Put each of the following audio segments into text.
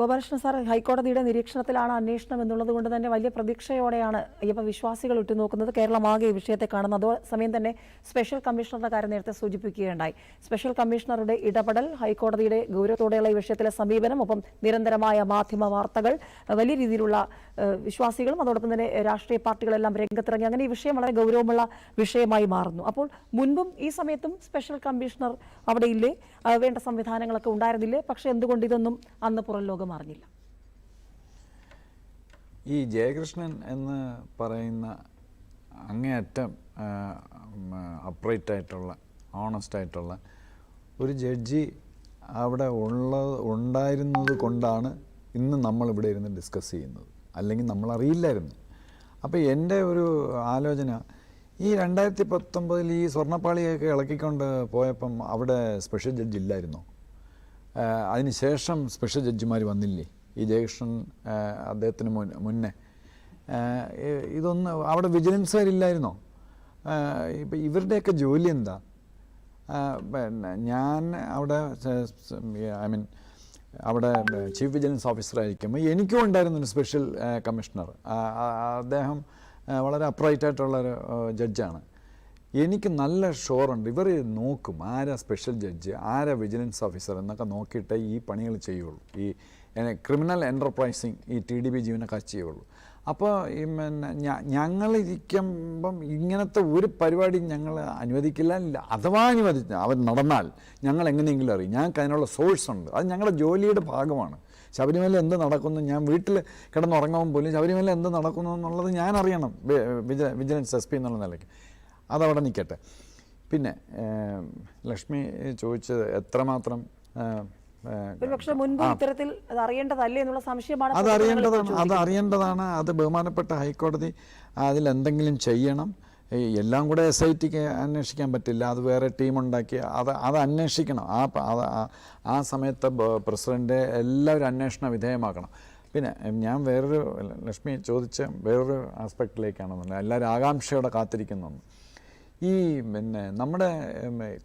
Gopalakrishnan sir ഹൈക്കോടതിയുടെ നിരീക്ഷണത്തിലാണ് അന്വേഷണം എന്നുള്ളത് കൊണ്ട് തന്നെ വലിയ പ്രതീക്ഷയോടെയാണ് അയ്യപ്പ വിശ്വാസികൾ ഉറ്റുനോക്കുന്നത്. കേരളമാകെ ഈ വിഷയത്തെ കാണുന്നത്. അതേസമയം തന്നെ സ്പെഷ്യൽ കമ്മീഷണറുടെ കാര്യം നേരത്തെ സൂചിപ്പിക്കുകയുണ്ടായി. സ്പെഷ്യൽ കമ്മീഷണറുടെ ഇടപെടൽ ഹൈക്കോടതിയുടെ ഗൗരവത്തോടെയുള്ള ഈ വിഷയത്തിലെ സമീപനം ഒപ്പം നിരന്തരമായ മാധ്യമ വാർത്തകൾ വലിയ രീതിയിലുള്ള വിശ്വാസികളും അതോടൊപ്പം തന്നെ രാഷ്ട്രീയ പാർട്ടികളെല്ലാം രംഗത്തിറങ്ങി അങ്ങനെ ഈ വിഷയം വളരെ ഗൗരവമുള്ള വിഷയമായി മാറുന്നു. അപ്പോൾ മുൻപും ഈ സമയത്തും സ്പെഷ്യൽ കമ്മീഷണർ അവിടെ ഇല്ലേ? വേണ്ട സംവിധാനങ്ങളൊക്കെ ഉണ്ടായിരുന്നില്ലേ? പക്ഷേ എന്തുകൊണ്ട് ഇതൊന്നും അന്ന് പുറം ലോകം അറിഞ്ഞില്ല ഈ ജയകൃഷ്ണൻ എന്ന് പറയുന്ന അങ്ങേയറ്റം അപ്രൈറ്റ് ആയിട്ടുള്ള ഓണസ്റ്റ് ആയിട്ടുള്ള ഒരു ജഡ്ജി അവിടെ ഉള്ള ഉണ്ടായിരുന്നത് കൊണ്ടാണ് ഇന്ന് നമ്മളിവിടെ ഇരുന്ന് ഡിസ്കസ് ചെയ്യുന്നത്. അല്ലെങ്കിൽ നമ്മൾ അറിയില്ലായിരുന്നു അപ്പോൾ എന്റെ ഒരു ആലോചന ഈ രണ്ടായിരത്തി പത്തൊമ്പതിൽ ഈ സ്വർണപ്പാളിയൊക്കെ ഇളക്കിക്കൊണ്ട് പോയപ്പം അവിടെ സ്പെഷ്യൽ ജഡ്ജ് ഇല്ലായിരുന്നോ? അതിനുശേഷം സ്പെഷ്യൽ ജഡ്ജിമാർ വന്നില്ലേ? ഈ ജയകൃഷ്ണൻ അദ്ദേഹത്തിന് മുന്നേ. ഇതൊന്ന് അവിടെ വിജിലൻസുകാരില്ലായിരുന്നോ ഇപ്പം ഇവരുടെയൊക്കെ ജോലി എന്താ? പിന്നെ ഞാൻ അവിടെ ഐ മീൻ അവിടെ ചീഫ് വിജിലൻസ് ഓഫീസറായിരിക്കുമ്പോൾ എനിക്കും ഉണ്ടായിരുന്നു സ്പെഷ്യൽ കമ്മീഷണർ അദ്ദേഹം വളരെ അപ്രൈറ്റ് ആയിട്ടുള്ള ഒരു ജഡ്ജാണ് എനിക്ക് നല്ല ഷുവറുണ്ട് ഇവർ നോക്കും ആരാ സ്പെഷ്യൽ ജഡ്ജ് ആരാ വിജിലൻസ് ഓഫീസർ എന്നൊക്കെ നോക്കിയിട്ടേ ഈ പണികൾ ചെയ്യുള്ളൂ. ഈ ക്രിമിനൽ എന്റർപ്രൈസിങ് ഈ ടി ഡി ബി ജീവനക്കാർ ചെയ്യുള്ളൂ. അപ്പോൾ ഈ പിന്നെ ഞങ്ങളിരിക്കുമ്പം ഇങ്ങനത്തെ ഒരു പരിപാടി ഞങ്ങൾ അനുവദിക്കില്ല. അഥവാ അനുവദിച്ച അവർ നടന്നാൽ ഞങ്ങൾ എങ്ങനെയെങ്കിലും അറിയും. ഞങ്ങൾക്ക് അതിനുള്ള സോഴ്സ് ഉണ്ട്. അത് ഞങ്ങളുടെ ജോലിയുടെ ഭാഗമാണ്. ശബരിമല എന്ത് നടക്കുന്നു ഞാൻ വീട്ടിൽ കിടന്നുറങ്ങുമ്പോൾ പോലും ശബരിമല എന്ത് നടക്കുന്നു എന്നുള്ളത് ഞാൻ അറിയണം. വിജിലൻസ് എസ് പി എന്നുള്ള നിലയ്ക്ക്. അതവിടെ നിൽക്കട്ടെ. പിന്നെ ലക്ഷ്മി ചോദിച്ചത് എത്രമാത്രം ഏ, മുൻപ് ഇത്തരത്തിൽ അത് അറിയേണ്ടതല്ലേ എന്നുള്ള സംശയമാണ് അത് അറിയേണ്ടതാണ് അത് അറിയേണ്ടതാണ്. അത് ബഹുമാനപ്പെട്ട ഹൈക്കോടതി അതിലെന്തെങ്കിലും ചെയ്യണം. എല്ലാം കൂടെ എസ് ഐ ടിക്ക് അന്വേഷിക്കാൻ പറ്റില്ല. അത് വേറെ ടീമുണ്ടാക്കി അത് അത് അന്വേഷിക്കണം. ആ ആ- സമയത്തെ പ്രസിഡന്റ് എല്ലാവരും അന്വേഷണ വിധേയമാക്കണം. പിന്നെ ഞാൻ വേറൊരു ലക്ഷ്മി ചോദിച്ച വേറൊരു ആസ്പെക്റ്റിലേക്കാണെന്നുണ്ടെങ്കിൽ എല്ലാവരും ആകാംക്ഷയോടെ കാത്തിരിക്കുന്നു ഈ പിന്നെ നമ്മുടെ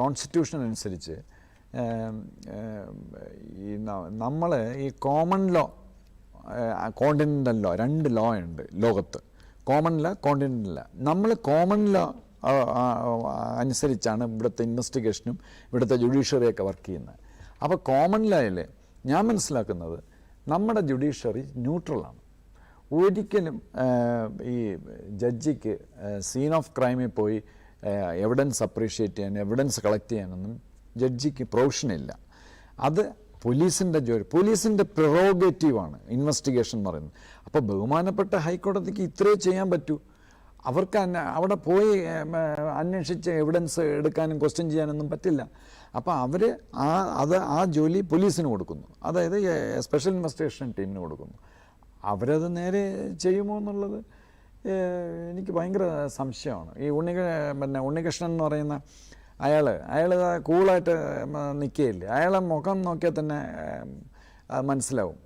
കോൺസ്റ്റിറ്റ്യൂഷൻ അനുസരിച്ച് ഈ നമ്മൾ ഈ കോമൺ ലോ കോണ്ടിനെന്റൽ ലോ രണ്ട് ലോ ഉണ്ട് ലോകത്ത്. കോമൺ ലോ കോണ്ടിനെന്റൽ ലോ നമ്മൾ കോമൺ ലോ അനുസരിച്ചാണ് ഇവിടുത്തെ ഇൻവെസ്റ്റിഗേഷനും ഇവിടുത്തെ ജുഡീഷ്യറിയൊക്കെ വർക്ക് ചെയ്യുന്നത്. അപ്പോൾ കോമൺ ലോയിൽ ഞാൻ മനസ്സിലാക്കുന്നത് നമ്മുടെ ജുഡീഷ്യറി ന്യൂട്രലാണ് ഒരിക്കലും ഈ ജഡ്ജിക്ക് സീൻ ഓഫ് ക്രൈമിൽ പോയി എവിഡൻസ് അപ്രീഷിയേറ്റ് ചെയ്യാൻ എവിഡൻസ് കളക്ട് ചെയ്യാനൊന്നും ജഡ്ജിക്ക് പ്രൊവിഷനില്ല അത് പോലീസിന്റെ ജോലി പോലീസിന്റെ പ്രൊറോഗേറ്റീവാണ് ഇൻവെസ്റ്റിഗേഷൻ എന്ന് പറയുന്നത്. അപ്പോൾ ബഹുമാനപ്പെട്ട ഹൈക്കോടതിക്ക് ഇത്രേ ചെയ്യാൻ പറ്റൂ. അവർക്ക് അവിടെ പോയി അന്വേഷിച്ച് എവിഡൻസ് എടുക്കാനും ക്വസ്റ്റ്യൻ ചെയ്യാനൊന്നും പറ്റില്ല. അപ്പോൾ അവർ ആ അത് ആ ജോലി പോലീസിന് കൊടുക്കുന്നു. അതായത് സ്പെഷ്യൽ ഇൻവെസ്റ്റിഗേഷൻ ടീമിന് കൊടുക്കുന്നു. അവരത് നേരെ ചെയ്യുമോ എന്നുള്ളത് എനിക്ക് ഭയങ്കര സംശയമാണ്. ഈ ഉണ്ണിക പിന്നെ ഉണ്ണികൃഷ്ണൻ എന്ന് പറയുന്ന അയാൾ അയാൾ കൂളായിട്ട് നിൽക്കുകയില്ല അയാളെ മുഖം നോക്കിയാൽ തന്നെ മനസ്സിലാവും.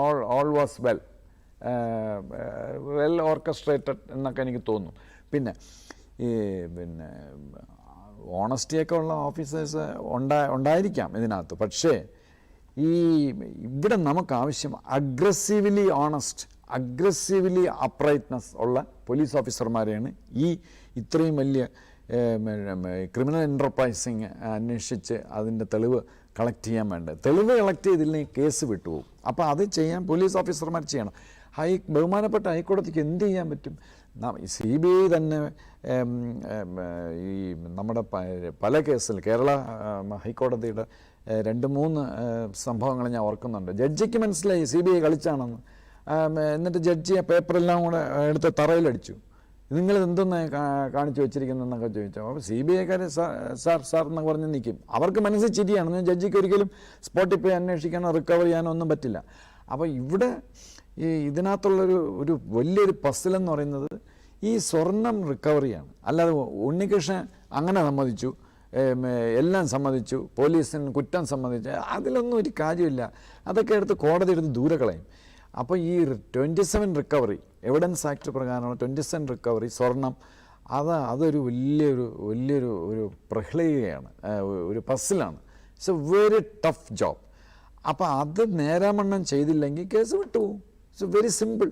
All all was well well orchestrated എന്നൊക്കെ എനിക്ക് തോന്നും. പിന്നെ ഈ പിന്നെ ഓണസ്റ്റിയൊക്കെ ഉള്ള ഓഫീസേഴ്സ് ഉണ്ടാ ഉണ്ടായിരിക്കാം ഇതിനകത്ത്. പക്ഷേ ഈ ഇവിടെ നമുക്ക് ആവശ്യം അഗ്രസീവ്ലി ഓണസ്റ്റ് അഗ്രസീവ്ലി അപ്രൈറ്റ്നസ് ഉള്ള പോലീസ് ഓഫീസർമാരെയാണ് ഈ ഇത്രയും വലിയ ക്രിമിനൽ എന്റർപ്രൈസിങ് അന്വേഷിച്ച് അതിന്റെ തെളിവ് കളക്ട് ചെയ്യാൻ വേണ്ടത്. തെളിവ് കളക്ട് ചെയ്തില്ലെങ്കിൽ കേസ് വിട്ടുപോകും. അപ്പോൾ അത് ചെയ്യാൻ പോലീസ് ഓഫീസർമാർ ചെയ്യണം. ഹൈ ബഹുമാനപ്പെട്ട ഹൈക്കോടതിക്ക് എന്ത് ചെയ്യാൻ പറ്റും? സി ബി ഐ തന്നെ ഈ നമ്മുടെ പല കേസിൽ കേരള ഹൈക്കോടതിയുടെ രണ്ട് മൂന്ന് സംഭവങ്ങൾ ഞാൻ ഓർക്കുന്നുണ്ട്. ജഡ്ജിക്ക് മനസ്സിലായി സി ബി ഐ കളിച്ചാണെന്ന്. എന്നിട്ട് ജഡ്ജി ആ പേപ്പറെല്ലാം കൂടെ എടുത്ത് തറയിലടിച്ചു. നിങ്ങൾ എന്തൊന്ന് കാണിച്ചു വെച്ചിരിക്കുന്നതെന്നൊക്കെ ചോദിച്ചു. അപ്പോൾ സി ബി ഐക്കാർ സാർ സാർ എന്നൊക്കെ പറഞ്ഞ് നിൽക്കും അവർക്ക് മനസ്സിൽ ചിരിയാണ്. ജഡ്ജിക്ക് ഒരിക്കലും സ്പോട്ടിൽ പോയി അന്വേഷിക്കാനോ റിക്കവർ ചെയ്യാനോ ഒന്നും പറ്റില്ല. അപ്പോൾ ഇവിടെ ഈ ഇതിനകത്തുള്ളൊരു ഒരു വലിയൊരു പസിലെന്ന് പറയുന്നത് ഈ സ്വർണം റിക്കവറിയാണ് അല്ലാതെ ഉണ്ണികൃഷ്ണൻ അങ്ങനെ സമ്മതിച്ചു. എല്ലാം സമ്മതിച്ചു. പോലീസിന് കുറ്റം സമ്മതിച്ചു. അതിലൊന്നും ഒരു കാര്യമില്ല. അതൊക്കെ എടുത്ത് കോടതി എടുത്ത് ദൂരെ കളയും. അപ്പോൾ ഈ twenty seven recovery evidence act പ്രകാരമുള്ള ട്വന്റി സെവൻ റിക്കവറി സ്വർണം അത് അതൊരു വലിയൊരു വലിയൊരു ഒരു പ്രഹ്ലികയാണ് ഒരു പസിലാണ് it's a very tough job അപ്പോൾ അത് നേരാമണ്ണം ചെയ്തില്ലെങ്കിൽ കേസ് വിട്ടുപോകും. It's very simple